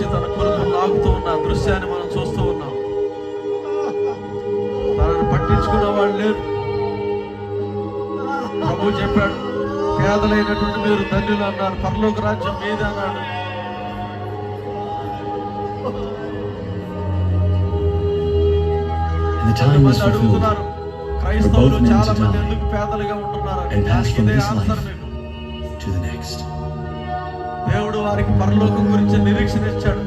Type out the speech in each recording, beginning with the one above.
వచ్చి తన కొరకు లాగుతూ ఉన్న దృశ్యాన్ని మనం చూస్తూ ఉన్నాం తనని పట్టించుకున్న వాళ్ళు లేరు ప్రభు చెప్పాడు పేదలైనటువంటి మీరు ధన్యులు అన్నారు పరలోక రాజ్యం మీదే అన్నాడు. అడుగుతున్నారు క్రైస్తవులు చాలా మంది ఎందుకు పేదలుగా ఉంటున్నారు ఇదే ఆన్సర్. మీకు వారికి పరలోకం గురించి నిరీక్షణ ఇచ్చాడు.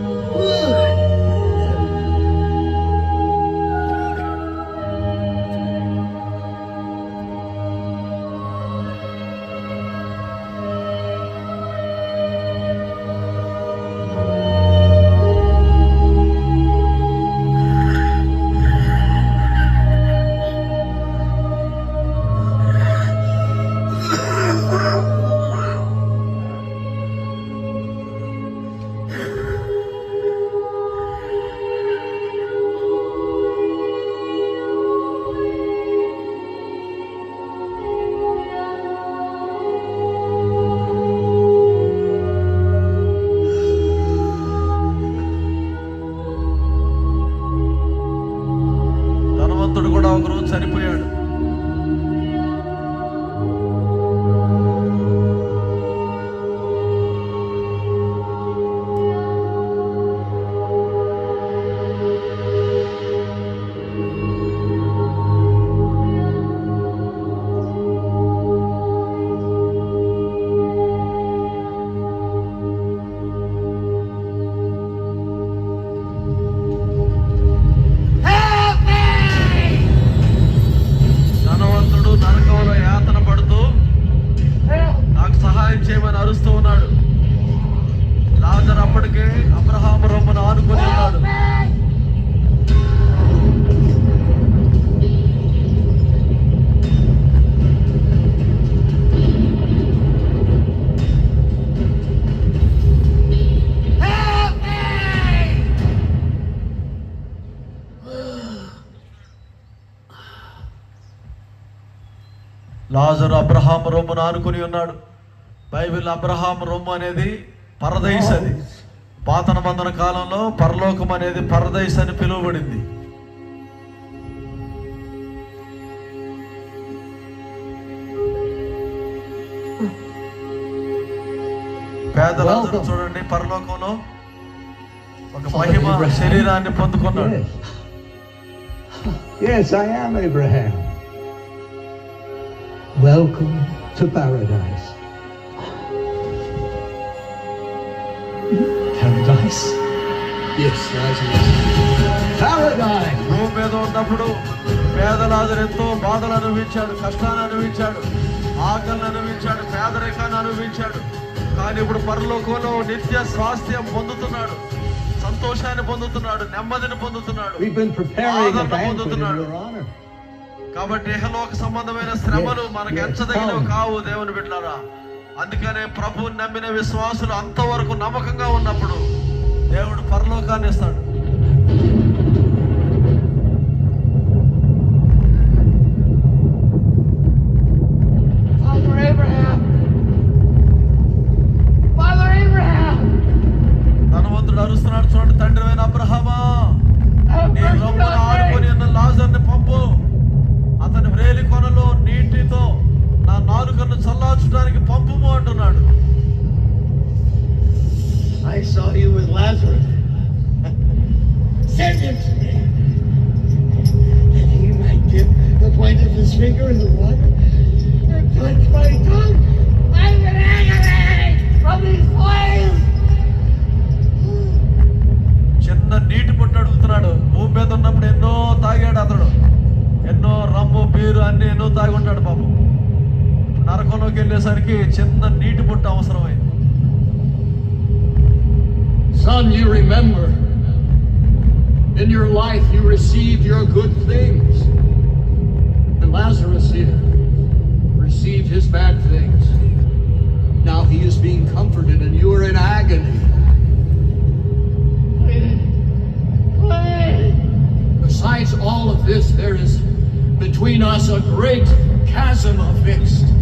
లాజరు అబ్రహాం రొమ్మును ఆనుకుని ఉన్నాడు. బైబిల్ అబ్రహాం రొమ్ము అనేది పరదైస్ అది పాత నిబంధన కాలంలో పరలోకం అనేది పరదైస్ అని పిలువబడింది. పేదలందరూ చూడండి పరలోకంలో ఒక మహిమ శరీరాన్ని పొందుకున్నాడు. Yes, I am Abraham. Welcome to paradise. Paradise? Yes. Paradise! భూమి మీద ఉన్నప్పుడు పేదలాజరు ఎంతో బాధలు అనుభవించాడు కష్టాన్ని అనుభవించాడు ఆకలిని అనుభవించాడు పేదరికాన్ని అనుభవించాడు కానీ ఇప్పుడు పరలోకంలో నిత్య స్వాస్థ్యం పొందుతున్నాడు సంతోషాన్ని పొందుతున్నాడు నెమ్మదిని పొందుతున్నాడు We've been preparing a ఆదరణ banquet in పొందుతున్నాడు your honor. కాబట్టి ఇహలోక సంబంధమైన శ్రమలు మనకు ఎంచదగినవి కావు దేవుని బిడ్డారా అందుకనే ప్రభువుని నమ్మిన విశ్వాసులు అంతవరకు నమ్మకంగా ఉన్నప్పుడు దేవుడు పరలోకాన్ని ఇస్తాడు. చిన్న నీటి పుట్టు అడుగుతున్నాడు. భూమి మీద ఉన్నప్పుడు ఎన్నో తాగాడు అతడు. ఎన్నో రమ్ము బీరు అన్ని ఎన్నో తాగి ఉంటాడు పాపం. నరకంలోకి వెళ్ళేసరికి చిన్న నీటి పుట్టు అవసరమైంది. Son, you remember, in your life you received your good things. Lazarus here received his bad things. Now he is being comforted and you are in agony. Besides all of this, there is between us a great chasm of affixed.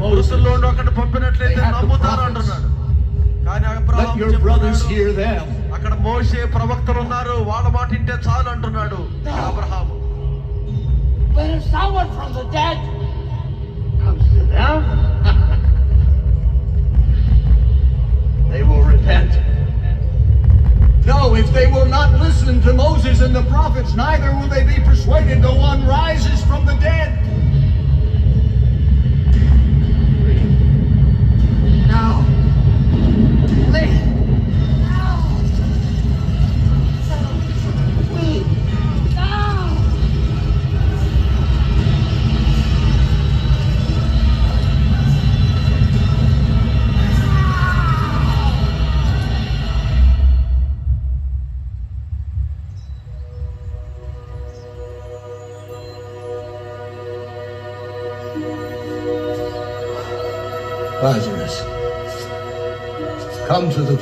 They have Moses. మృతుల్లో ఒకటి పంపినట్లయితే They have the నమ్ముతారు prophets. అంటున్నాడు కానీ Abraham Let your brothers చెప్తున్నాడు, hear them. అక్కడ మోసే ప్రవక్తలు ఉన్నారు వాళ్ళ మాట వింటే చాలు అంటున్నాడు ఇక్కడ Abraham But if someone from the dead comes to them, they will repent. No, if they will not listen to Moses and the prophets, neither will they be persuaded though one rises from the dead. Absolutely.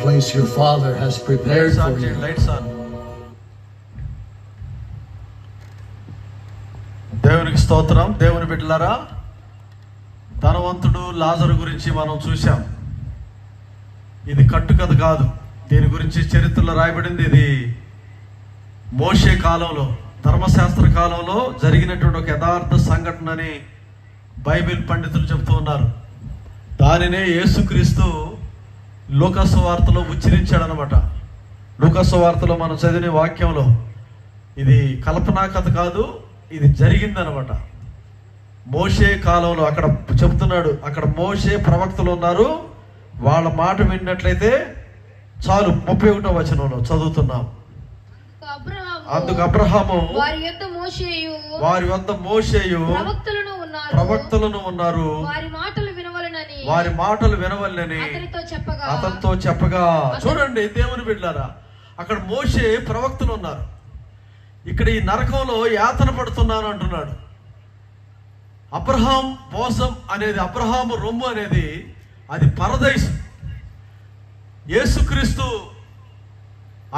Place your father has prepared for you. దేవునికి స్తోత్రం. దేవుని బిడ్డలారా ధనవంతుడు లాజరు గురించి మనం చూశాం. ఇది కట్టుకథ కాదు. దీని గురించి చరిత్రలో రాయబడింది ఇది మోషే కాలంలో ధర్మశాస్త్ర కాలంలో జరిగినటువంటి ఒక యథార్థ సంఘటన అని బైబిల్ పండితులు చెబుతూ ఉన్నారు. దానినే యేసుక్రీస్తు లూకాసు వార్తలో ఉచ్చరించాడనమాట లూకాసు వార్తలో మనం చదివిన వాక్యంలో ఇది కల్పనా కథ కాదు ఇది జరిగిందనమాట మోషే కాలంలో అక్కడ చెప్తున్నాడు అక్కడ మోషే ప్రవక్తలు ఉన్నారు వాళ్ళ మాట విన్నట్లయితే చాలు ముప్పై ఒకటో వచనంలో చదువుతున్నాం. అందుకు అబ్రహాము వారి యొక్క మోషేయు వారి వద్ద మోషేయు ప్రవక్తలను ఉన్నారు. ప్రవక్తలను ఉన్నారు. వారి మాటలు వారి మాటలు వినవల్లని అతనితో చెప్పగా. చూడండి దేవుని బిడ్డారా అక్కడ మోషే ప్రవక్తలు ఉన్నారు. ఇక్కడ ఈ నరకంలో యాతన పడుతున్నాను అంటున్నాడు. అబ్రహాం మోసం అనేది అబ్రహాము రొమ్ము అనేది అది పరదేశం. యేసుక్రీస్తు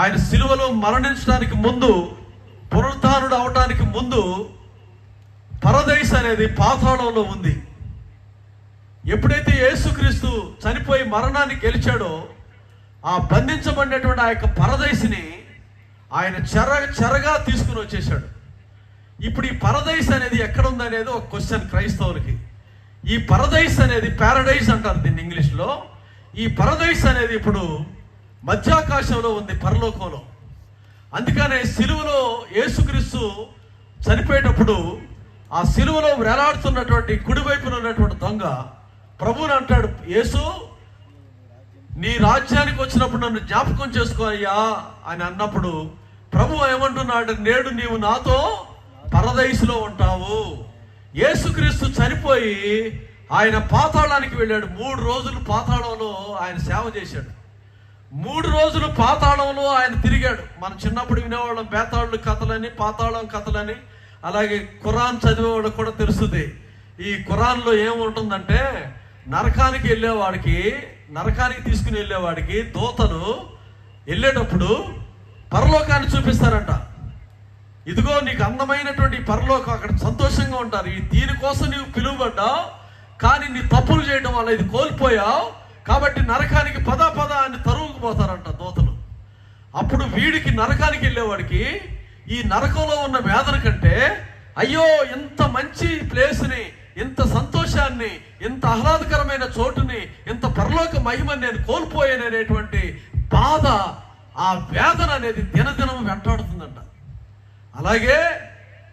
ఆయన సిలువలో మరణించడానికి ముందు పునరుద్ధానుడు అవడానికి ముందు పరదేశ్ అనేది పాతాళంలో ఉంది. ఎప్పుడైతే యేసుక్రీస్తు చనిపోయి మరణాన్ని గెలిచాడో ఆ బంధించబడినటువంటి ఆ యొక్క పరదేశిని ఆయన చెర చెరగా తీసుకుని వచ్చేసాడు ఇప్పుడు ఈ పరదైస్ అనేది ఎక్కడ ఉందనేది ఒక క్వశ్చన్ క్రైస్తవులకి. ఈ పరదైస్ అనేది పారడైజ్ అంటారు దీన్ని ఇంగ్లీష్లో. ఈ పరదైస్ అనేది ఇప్పుడు మధ్యాకాశంలో ఉంది పరలోకంలో. అందుకనే సిలువలో యేసుక్రీస్తు చనిపోయేటప్పుడు ఆ సిలువలో వేలాడుతున్నటువంటి కుడివైపున ఉన్నటువంటి దొంగ ప్రభువుని అంటాడు యేసు నీ రాజ్యానికి వచ్చినప్పుడు నన్ను జ్ఞాపకం చేసుకో అయ్యా అని అన్నప్పుడు ప్రభు ఏమంటున్నాడు నేడు నీవు నాతో పరదైసులో ఉంటావు. యేసుక్రీస్తు చనిపోయి ఆయన పాతాళానికి వెళ్ళాడు. మూడు రోజులు పాతాళంలో ఆయన సేవ చేశాడు. మూడు రోజులు పాతాళంలో ఆయన తిరిగాడు. మనం చిన్నప్పుడు వినేవాళ్ళం బేతాళుడు కథలని పాతాళం కథలని అలాగే ఖురాన్ చదివేవాళ్ళకి కూడా తెలుస్తుంది. ఈ ఖురాన్లో ఏముంటుందంటే నరకానికి వెళ్ళేవాడికి నరకానికి తీసుకుని వెళ్ళేవాడికి దోతను వెళ్ళేటప్పుడు పరలోకాన్ని చూపిస్తారంట. ఇదిగో నీకు అందమైనటువంటి పరలోకం అక్కడ సంతోషంగా ఉంటారు. ఈ దీనికోసం నీవు పిలువబడ్డావు కానీ నీ తప్పులు చేయడం వల్ల ఇది కోల్పోయావు. కాబట్టి నరకానికి పద పద అని తరువుకుపోతారంట దోతలు. అప్పుడు వీడికి నరకానికి వెళ్ళేవాడికి ఈ నరకంలో ఉన్న వేదన కంటే అయ్యో ఇంత మంచి ప్లేస్ని ఇంత సంతోషాన్ని ఇంత ఆహ్లాదకరమైన చోటుని ఇంత పరలోక మహిమని నేను కోల్పోయాననేటువంటి బాధ ఆ వేదన అనేది దినదినం వెంటాడుతుందంట. అలాగే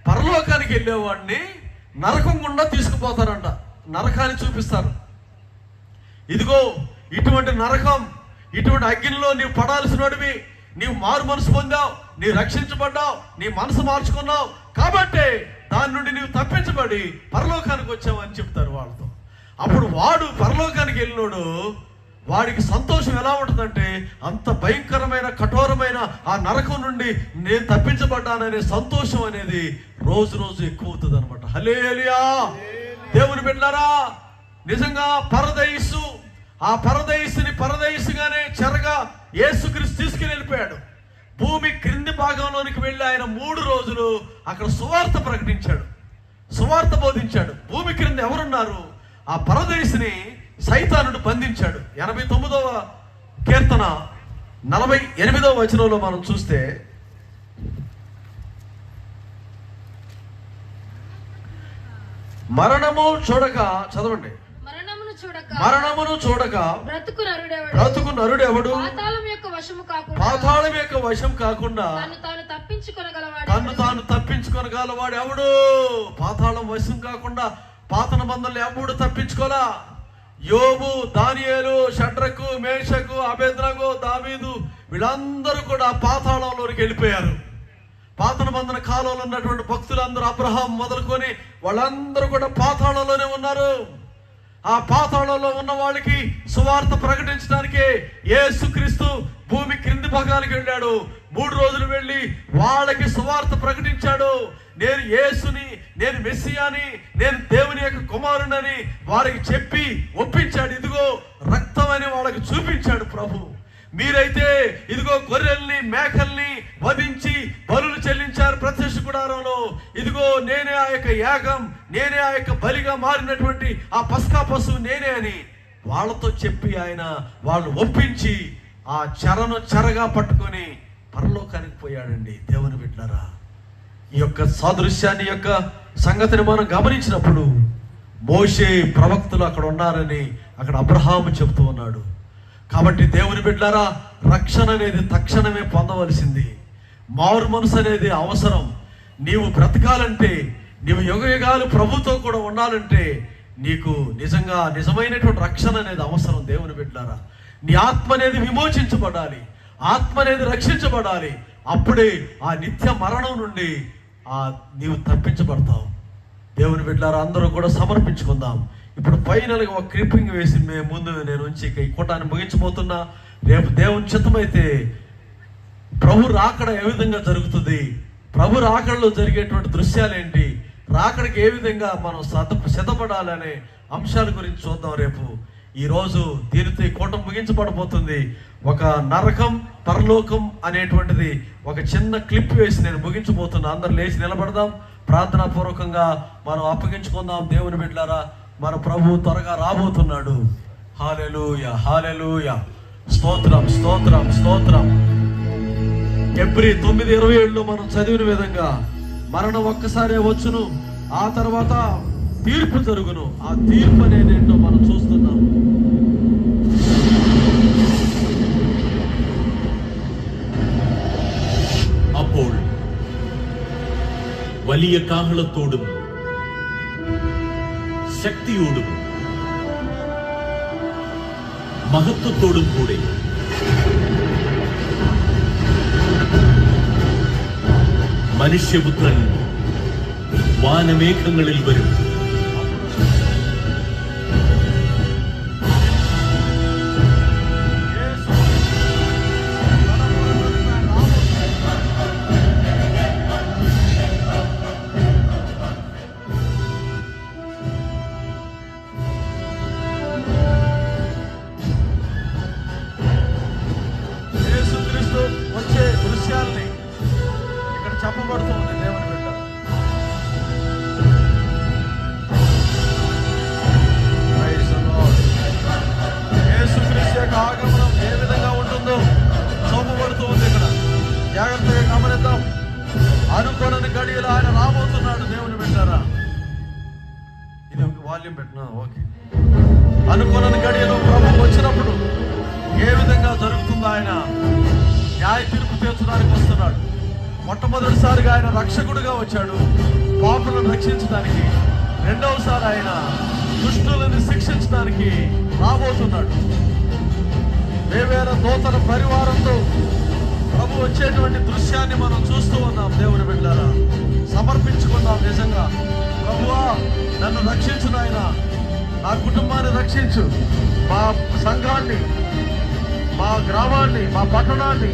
పరలోకానికి వెళ్ళేవాడిని నరకం గుండా తీసుకుపోతారంట. నరకాన్ని చూపిస్తారు. ఇదిగో ఇటువంటి నరకం ఇటువంటి అగ్నిలో నీవు పడాల్సినవి నీవు మారు మనసు పొందావు నీవు రక్షించబడ్డావు నీ మనసు మార్చుకున్నావు. కాబట్టి దాని నుండి నీవు తప్పించబడి పరలోకానికి వచ్చావని చెప్తారు వాళ్ళతో. అప్పుడు వాడు పరలోకానికి వెళ్ళినోడు వాడికి సంతోషం ఎలా ఉంటుందంటే అంత భయంకరమైన కఠోరమైన ఆ నరకం నుండి నేను తప్పించబడ్డాననే సంతోషం అనేది రోజు రోజు ఎక్కువ అవుతుంది అనమాట హలేలియా దేవుని బిడ్డారా నిజంగా పరదయస్సు ఆ పరదయస్సుని పరదయస్సుగానే చెరగా యేసుక్రీస్తు తీసుకుని వెళ్ళిపోయాడు. భూమి క్రింది భాగంలోనికి వెళ్ళి ఆయన మూడు రోజులు అక్కడ సువార్త ప్రకటించాడు. సువార్త బోధించాడు. భూమి క్రింద ఎవరున్నారు? ఆ పరదేశిని సైతానుడు బంధించాడు. ఎనభై తొమ్మిదవ కీర్తన నలభై ఎనిమిదవ వచనంలో మనం చూస్తే మరణము చూడక చదవండి. చూడక. మరణమును చూడక. బ్రతుకు నరుడెవడు? బ్రతుకు నరుడెవడు? పాతాళం యొక్క వశము కాకుండా పాతాళం యొక్క వశం కాకుండా తను తాను తప్పించుకొనగలవాడు తాను తప్పించుకొనగలవాడు ఎవడు పాతాళం వశం కాకుండా పాతన బంధంలో ఎవడు తప్పించుకోలా? యోబు దానియేలు షడ్రకు మేషకు అభేద్రగు దావీదు వీళ్ళందరూ కూడా పాతాళంలోనికి వెళ్ళిపోయారు. పాతన బంధన కాలంలో ఉన్నటువంటి భక్తులందరూ అబ్రహాం మొదలుకొని వాళ్ళందరూ కూడా పాతాళంలోనే ఉన్నారు. ఆ పాతాళంలో ఉన్న వాళ్ళకి సువార్త ప్రకటించడానికే యేసుక్రీస్తు భూమి క్రింది భాగానికి వెళ్ళాడు. మూడు రోజులు వెళ్ళి వాళ్ళకి సువార్త ప్రకటించాడు. నేను యేసుని నేను మెస్సియాని నేను దేవుని యొక్క కుమారుడని వారికి చెప్పి ఒప్పించాడు. ఇదిగో రక్తం అని వాళ్ళకి చూపించాడు ప్రభు. మీరైతే ఇదిగో గొర్రెల్ని మేకల్ని వధించి బలులు చెల్లించారు ప్రత్యక్ష గుడారంలో. ఇదిగో నేనే ఆ యొక్క యాగం నేనే ఆ యొక్క బలిగా మారినటువంటి ఆ పస్కా పశువు నేనే అని వాళ్ళతో చెప్పి ఆయన వాళ్ళు ఒప్పించి ఆ చెరను చెరగా పట్టుకొని పరలోకానికి పోయాడండి. దేవుని బిడ్డరా ఈ యొక్క సాదృశ్యాన్ని యొక్క సంగతిని మనం గమనించినప్పుడు మోషే ప్రవక్తలు అక్కడ ఉన్నారని అక్కడ అబ్రహాము చెబుతూ ఉన్నాడు. కాబట్టి దేవుని బిడ్డారా రక్షణ అనేది తక్షణమే పొందవలసింది. మారు మనసు అనేది అవసరం. నీవు బ్రతకాలంటే నీవు యుగ యుగాలు ప్రభుతో కూడా ఉండాలంటే నీకు నిజంగా నిజమైనటువంటి రక్షణ అనేది అవసరం దేవుని బిడ్డారా. నీ ఆత్మ అనేది విమోచించబడాలి. ఆత్మ అనేది రక్షించబడాలి. అప్పుడే ఆ నిత్య మరణం నుండి ఆ నీవు తప్పించబడతావు. దేవుని బిడ్డారా అందరూ కూడా సమర్పించుకుందాం. ఇప్పుడు ఫైనల్గా ఒక క్రిప్పింగ్ వేసి మేము ముందు నేను ఉంచి ఈ కూటాన్ని ముగించబోతున్నా. రేపు దేవుని చిత్తమైతే ప్రభు రాకడ ఏ విధంగా జరుగుతుంది? ప్రభు రాకడలో జరిగేటువంటి దృశ్యాలు ఏంటి రాకడికి ఏ విధంగా మనం సత సిద్ధపడాలనే అంశాల గురించి చూద్దాం రేపు. ఈ రోజు దీనితో ఈ కూటం ముగించబడబోతుంది. ఒక నరకం పరలోకం అనేటువంటిది ఒక చిన్న క్లిప్ వేసి నేను ముగించబోతున్నా. అందరు లేచి నిలబడదాం. ప్రార్థనా పూర్వకంగా మనం అప్పగించుకుందాం. దేవుని బిడ్డారా మన ప్రభు త్వరగా రాబోతున్నాడు హాలెలూయ హాలెలూయ స్తోత్రం స్తోత్రం స్తోత్రం ఎబ్రి తొమ్మిది ఇరవై ఏడులో మనం చదివిన విధంగా మరణం ఒక్కసారే వచ్చును ఆ తర్వాత తీర్పు జరుగును ఆ తీర్పు అనేది ఏంటో మనం చూస్తున్నాం അപ്പോൾ വലിയ കാഹളത്തോടും ശക്തിയോടും മഹത്വത്തോടും കൂടെ. മനുഷ്യപുത്രൻ വാനമേഘങ്ങളിൽ വരും. మొట్టమొదటిసారిగా ఆయన రక్షకుడిగా వచ్చాడు. పాపులను రక్షించడానికి. రెండవసారి ఆయన దుష్టులను శిక్షించడానికి రాబోతున్నాడు. వేవేర నూతన పరివారంతో ప్రభు వచ్చేటువంటి దృశ్యాన్ని మనం చూస్తూ ఉన్నాం దేవుని బిడ్డారా. సమర్పించుకున్నాం నిజంగా. ప్రభువా నన్ను రక్షించు నాయన నా కుటుంబాన్ని రక్షించు. మా సంఘాన్ని మా గ్రామాన్ని మా పట్టణాన్ని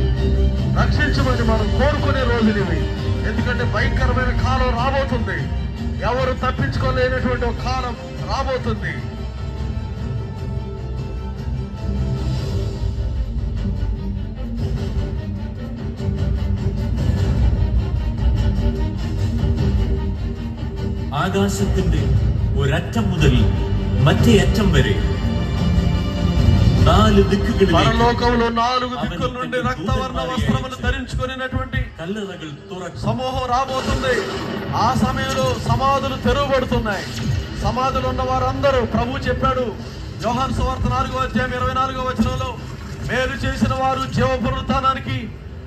రక్షించమని మనం కోరుకునే రోజులు ఇవి ఎందుకంటే భయంకరమైన కాలం రాబోతుంది ఎవరు తప్పించుకోలేనటువంటి ఒక కాలం రాబోతుంది ആകാശത്തിന്റെ ഒരറ്റം മുതൽ മറ്റേ അറ്റം വരെ నాలుగు దిక్కులు పరలోకంలో నాలుగు దిక్కుల నుండి రక్తవర్ణ వస్త్రములు ధరించుకునేటువంటి సమూహం రాబోతుంది. ఆ సమయంలో సమాధులు తెరవబడుతున్నాయి. సమాధులు ఉన్న వారందరూ ప్రభు చెప్పాడు. యోహాన్ సువార్త నాలుగో అధ్యాయం ఇరవై నాలుగో వచనంలో మేలు చేసిన వారు జీవ పునరుద్ధానానికి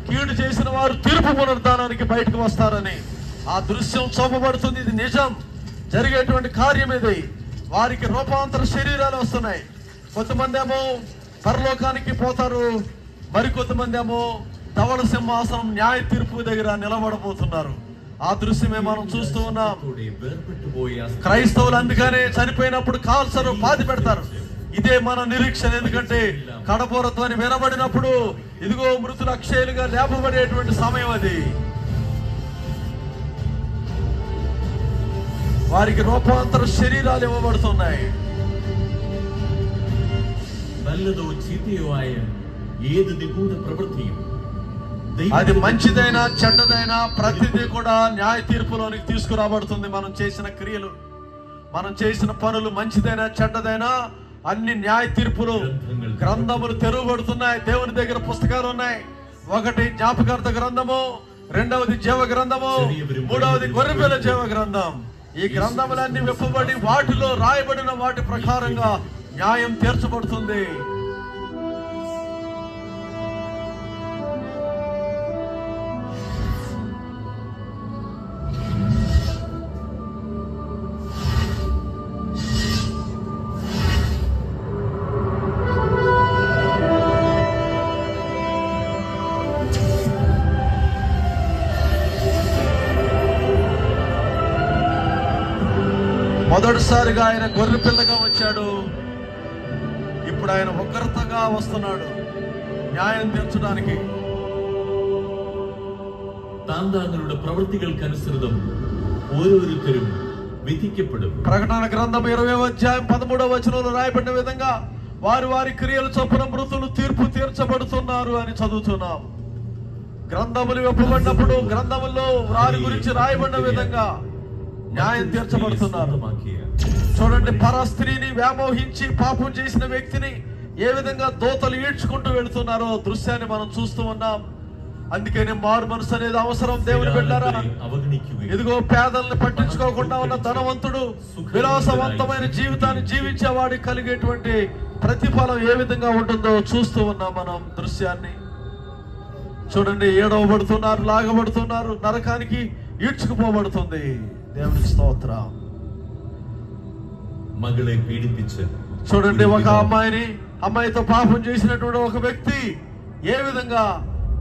కీడు చేసిన వారు తీర్పు పునరుద్ధానానికి బయటకు వస్తారని. ఆ దృశ్యం చూపబడుతుంది. ఇది నిజం. జరిగేటువంటి కార్యం ఇది వారికి రూపాంతర శరీరాలు వస్తున్నాయి. కొంతమంది ఏమో పరలోకానికి పోతారు మరికొంతమంది ఏమో తవల సింహాసనం న్యాయ తీర్పు దగ్గర నిలబడబోతున్నారు. ఆ దృశ్యమే మనం చూస్తూ ఉన్నాం. క్రైస్తవులు అందుకనే చనిపోయినప్పుడు కాల్సరు పాతి పెడతారు. ఇదే మన నిరీక్షణ ఎందుకంటే కడపూరత్వాన్ని వినబడినప్పుడు ఇదిగో మృతులు అక్షయులుగా లేపబడేటువంటి సమయం అది. వారికి రూపాంతర శరీరాలు ఇవ్వబడుతున్నాయి. అది మంచిదైనా చెడ్డదైనా ప్రతిదీ కూడా న్యాయ తీర్పులోనికి తీసుకురాబడుతుంది. మనం చేసిన క్రియలు మనం చేసిన పనులు మంచిదైనా చెడ్డదైనా అన్ని న్యాయ తీర్పులు గ్రంథములు తెరవబడుతున్నాయి. దేవుని దగ్గర పుస్తకాలు ఉన్నాయి. ఒకటి జ్ఞాపకార్థ గ్రంథము రెండవది జీవ గ్రంథము మూడవది గొర్రెపిల్ల జీవ గ్రంథం. ఈ గ్రంథములన్నీ విప్పబడి వాటిలో రాయబడిన వాటి ప్రకారంగా న్యాయం తీర్చబడుతుంది. మొదటిసారిగా ఆయన గొర్రె పిల్లగా వచ్చాడు. ఇప్పుడు ఆయన ఉగ్రతగా వస్తున్నాడు. న్యాయం తీర్చడానికి தான் தங்களுடைய பிரவர்த்திகளுக்கு அனுசரிதம் ஒருவருக்கரும் ప్రకటన గ్రంథం ఇరవై అధ్యాయం పదమూడవ వచనంలో రాయబడిన విధంగా వారి వారి క్రియలు చొప్పున మృతులు తీర్పు తీర్చబడుతున్నారు అని చదువుతున్నాం. గ్రంథములు ఇవ్వబడినప్పుడు గ్రంథముల్లో వారి గురించి రాయబడిన విధంగా న్యాయం తీర్చబడుతున్నారు. మాకి చూడండి పరస్త్రీని వ్యామోహించి పాపం చేసిన వ్యక్తిని ఏ విధంగా దోతలు ఈడ్చుకుంటూ వెళుతున్నారో దృశ్యాన్ని మనం చూస్తూ ఉన్నాం. అందుకనే మారు మనసు అనేది అవసరం దేవుని బిడ్డారా. ఇదిగో పేదల్ని పట్టించుకోకుండా ఉన్న ధనవంతుడు విలాసవంతమైన జీవితాన్ని జీవించేవాడికి కలిగేటువంటి ప్రతిఫలం ఏ విధంగా ఉంటుందో చూస్తూ ఉన్నాం మనం దృశ్యాన్ని. చూడండి ఏడవబడుతున్నారు లాగబడుతున్నారు నరకానికి ఈడ్చుకుపోబడుతుంది. దేవుని స్తోత్రం. మగలే పీడిపించారు చూడండి ఒక అమ్మాయిని అమ్మాయితో పాపం చేసినటువంటి ఒక వ్యక్తి ఏ విధంగా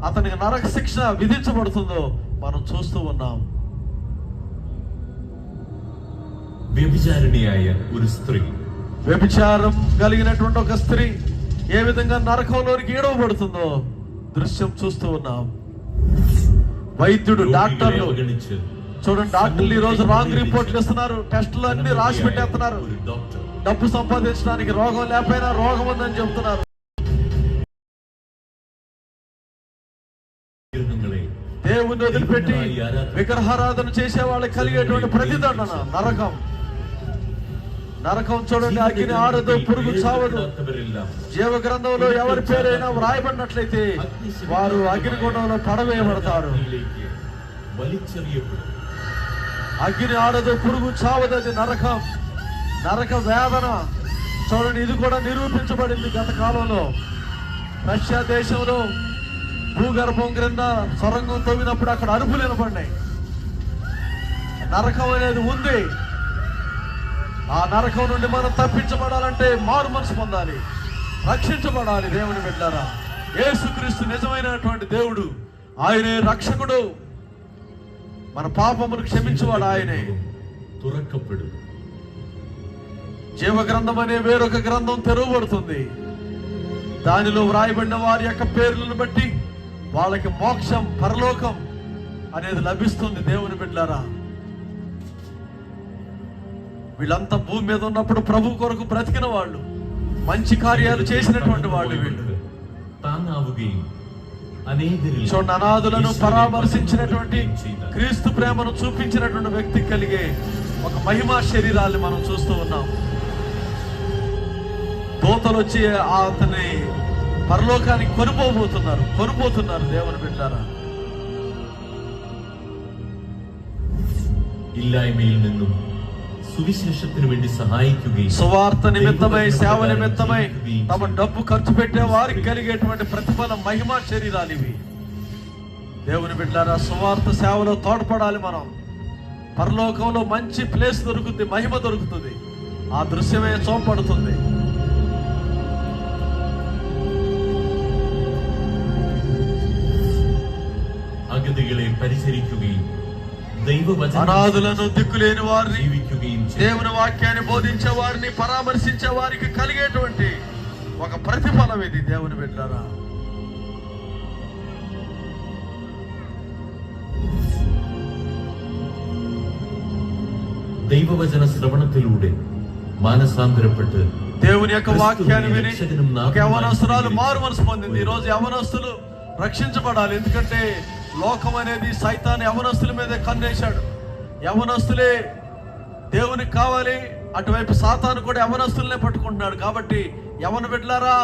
అతనికి నరక శిక్ష విధించబడుతుందో మనం చూస్తూ ఉన్నాం. వ్యభిచారిణి అయ్యా ఒక స్త్రీ. వ్యభిచారం కలిగినటువంటి ఒక స్త్రీ ఏ విధంగా నరకంలోనికి ఏడవబడుతుందో దృశ్యం చూస్తూ ఉన్నాం. వైద్యుడు డాక్టర్లు చూడండి డాక్టర్లు ఈ రోజు రాంగ్ రిపోర్ట్లు ఇస్తున్నారు టెస్టులు అన్ని రాసి పెట్టేస్తున్నారు. డబ్బు సంపాదించడానికి రోగం లేకపోయినా రోగం ఉందని చెప్తున్నారు. దేవుని వదిలిపెట్టి విగ్రహారాధన చేసే వాళ్ళకి కలిగేటువంటి ప్రతిదండ నరకం. నరకం చూడండి అగ్ని ఆడదు పురుగు చావదు. జీవ గ్రంథంలో ఎవరి పేరైనా వ్రాయబడినట్లయితే వారు అగ్నిగుండంలో పడవేయబడతారు. అగ్ని ఆడదు పురుగు చావదది నరకం. నరక వేదన. చూడండి ఇది కూడా నిరూపించబడింది గత కాలంలో. రష్యా దేశంలో భూగర్భం క్రింద సొరంగం తవ్వినప్పుడు అక్కడ అరుపులు వినపడినాయి. నరకం అనేది ఉంది. ఆ నరకం నుండి మనం తప్పించబడాలంటే మారు మనసు పొందాలి. రక్షించబడాలి దేవుని బిడ్డారా. ఏసుక్రీస్తు నిజమైనటువంటి దేవుడు. ఆయనే రక్షకుడు. మన పాపమును క్షమించువాడు ఆయనే. తురక్కప్పుడు జీవ గ్రంథం అనే వేరొక గ్రంథం తెరవబడుతుంది. దానిలో వ్రాయబడిన వారి యొక్క పేర్లను బట్టి వాళ్ళకి మోక్షం పరలోకం అనేది లభిస్తుంది దేవుని బిడ్డారా వీళ్ళంతా భూమి మీద ఉన్నప్పుడు ప్రభు కొరకు బ్రతికిన వాళ్ళు మంచి కార్యాలు చేసినటువంటి వాళ్ళు వీళ్ళు. താങ്ങാവുകയും അനേകരിൽ చూడండి అనాథులను పరామర్శించినటువంటి క్రీస్తు ప్రేమను చూపించినటువంటి వ్యక్తి కలిగే ఒక మహిమా శరీరాన్ని మనం చూస్తూ ఉన్నాం దూతలు వచ్చి అతని పరలోకానికి కొనుపోబోతున్నారు కొనుపోతున్నారు దేవుని బిడ్డారా ഇല്ലായ്മയിൽ നിന്നും സുവിശേഷത്തിനു വേണ്ടി സഹായിക്കുകയും సువార్త నిమిత్తమై సేవ నిమిత్తమై తమ డబ్బు ఖర్చు పెట్టే వారికి కలిగేటువంటి ప్రతిఫలం మహిమా శరీరాలు ఇవి దేవుని బిడ్డారా సువార్త సేవలో తోడ్పడాలి మనం పరలోకంలో మంచి ప్లేస్ దొరుకుతుంది మహిమ దొరుకుతుంది ఆ దృశ్యమే చూపడుతుంది അഗതികളെ പരിചരിക്കുകയും ദൈവവചനം అనాథులను దిక్కులేని వారిని ജീവിക്കുകയും ചെയ്യും దేవుని వాక్యాన్ని బోధించే వారిని పరామర్శించే వారికి కలిగేటువంటి ఒక ప్రతిఫలం ఇది దేవుని బిడ్డారా ദൈവവചന ശ്രവണത്തിലൂടെ മാനസാന്തരപ്പെട്ട് దేవుని యొక్క వాక్యాన్ని విని రక్షకుని ఒక యవనస్తురాలు మారు మనసు పొందింది ఈ రోజు యవనస్తులు రక్షించబడాలి ఎందుకంటే లోకం అనేది సైతాన్ని యవనస్తుల మీదే కన్నేశాడు యవనస్తులే దేవునికి కావాలి అటువైపు సాతాను కూడా యవనస్తులనే పట్టుకుంటున్నాడు కాబట్టి యవన బిడ్డలారా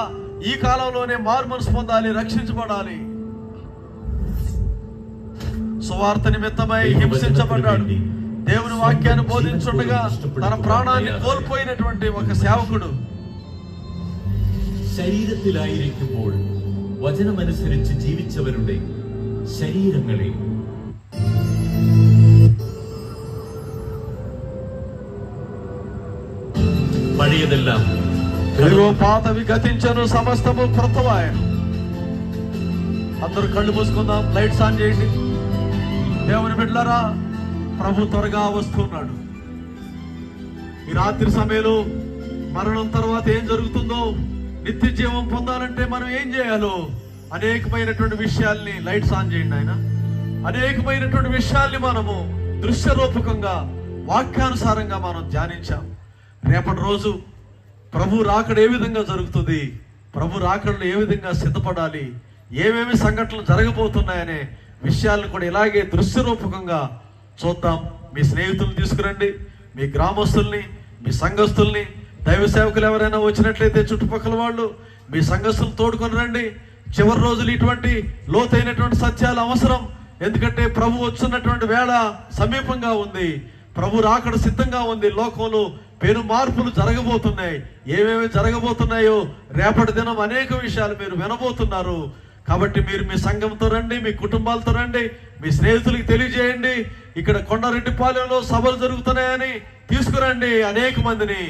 ఈ కాలంలోనే మారు మనసు పొందాలి రక్షించబడాలి సువార్త నిమిత్తమై హింసించబడ్డాడు దేవుని వాక్యాన్ని బోధించుండగా తన ప్రాణాన్ని కోల్పోయినటువంటి ఒక సేవకుడు ശരീരത്തിലായിരിക്കുമ്പോൾ വചനമനുസരിച്ച് ജീവിച്ചവരുടെ ശരീരങ്ങളെ പഴയതെല്ലാം ఇదిగో పాతవి గతించను సమస్తము క్రొత్తవాయను అందరూ కళ్ళు మూసుకుందాం లైట్స్ ఆన్ చేయండి దేవుని బిడ్డలారా ప్రభు త్వరగా వస్తున్నాడు ఈ రాత్రి సమయంలో మరణం తర్వాత ఏం జరుగుతుందో నిత్య జీవం పొందాలంటే మనం ఏం చేయాలో అనేకమైనటువంటి విషయాల్ని లైట్స్ ఆన్ చేయండి ఆయన. అనేకమైనటువంటి విషయాల్ని మనము దృశ్య రూపకంగా వాక్యానుసారంగా మనం ధ్యానించాం. రేపటి రోజు ప్రభు రాకడ ఏ విధంగా జరుగుతుంది? ప్రభు రాకడలో ఏ విధంగా సిద్ధపడాలి? ఏమేమి సంఘటనలు జరగబోతున్నాయనే విషయాలను కూడా ఇలాగే దృశ్య రూపకంగా చూద్దాం. మీ స్నేహితులను తీసుకురండి మీ గ్రామస్తుల్ని మీ సంఘస్తుల్ని దైవ సేవకులు ఎవరైనా వచ్చినట్లయితే చుట్టుపక్కల వాళ్ళు మీ సంఘస్తులు తోడుకొని రండి. చివరి రోజులు ఇటువంటి లోతైనటువంటి సత్యాలు అవసరం. ఎందుకంటే ప్రభు వచ్చున్నటువంటి వేళ సమీపంగా ఉంది. ప్రభు రాకడ సిద్ధంగా ఉంది. లోకంలో పెను మార్పులు జరగబోతున్నాయి. ఏమేమి జరగబోతున్నాయో రేపటి దినం అనేక విషయాలు మీరు వినబోతున్నారు. కాబట్టి మీరు మీ సంఘంతో రండి మీ కుటుంబాలతో రండి మీ స్నేహితులకి తెలియజేయండి. ఇక్కడ కొండారెడ్డిపాలెంలో సభలు జరుగుతున్నాయని తీసుకురండి అనేక మందిని.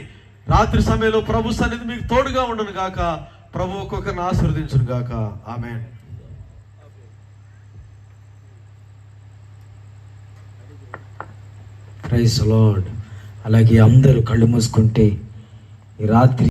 రాత్రి సమయంలో ప్రభు సన్నిధి మీకు తోడుగా ఉండను కాక ప్రభు ఒక్కొక్కరిని ఆశీర్వదించును గాక. ఆమె ప్రైస్ లార్డ్. అలాగే అందరూ కళ్ళు మూసుకుంటే ఈ రాత్రి